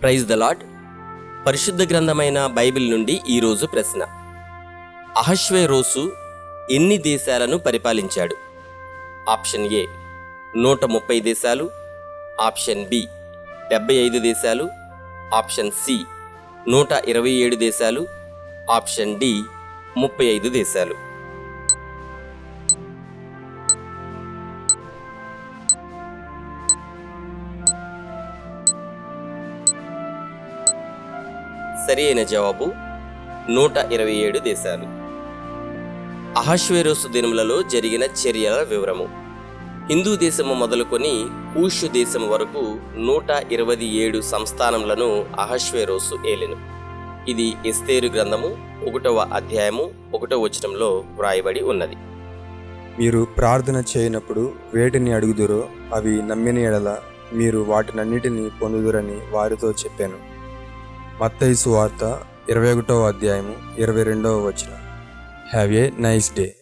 Praise the lord పరిశుద్ధ గ్రంథమైన Bible నుండి ఈరోజు ప్రశ్న. అహశ్వేరోసు ఎన్ని దేశాలను పరిపాలించాడు? ఆప్షన్ ఏ నూట ముప్పై దేశాలు. ఆప్షన్ బి డెబ్బై ఐదు దేశాలు. ఆప్షన్ సి నూట ఇరవై ఏడు దేశాలు. ఆప్షన్ డి ముప్పై ఐదు దేశాలు. సరి అయిన జవాబు నూట ఇరవై ఏడు దేశాలు. అహశ్వేరోసు దినములలో జరిగిన చర్యల వివరము. హిందూ దేశము మొదలుకొని కూషు దేశము వరకు నూట ఇరవై ఏడు సంస్థానములను అహశ్వేరోసు ఏలెను. ఇది ఎస్తేరు గ్రంథము ఒకటవ అధ్యాయము ఒకటవ వచనంలో వ్రాయబడి ఉన్నది. మీరు ప్రార్థన చేయనప్పుడు వేటిని అడుగుదురో అవి నమ్మిన ఎడల మీరు వాటినన్నిటినీ పొందుదురని వారితో చెప్పాను. మత్తయి సువార్త ఇరవై ఒకటవ అధ్యాయము ఇరవై రెండవ వచనం. Have a nice day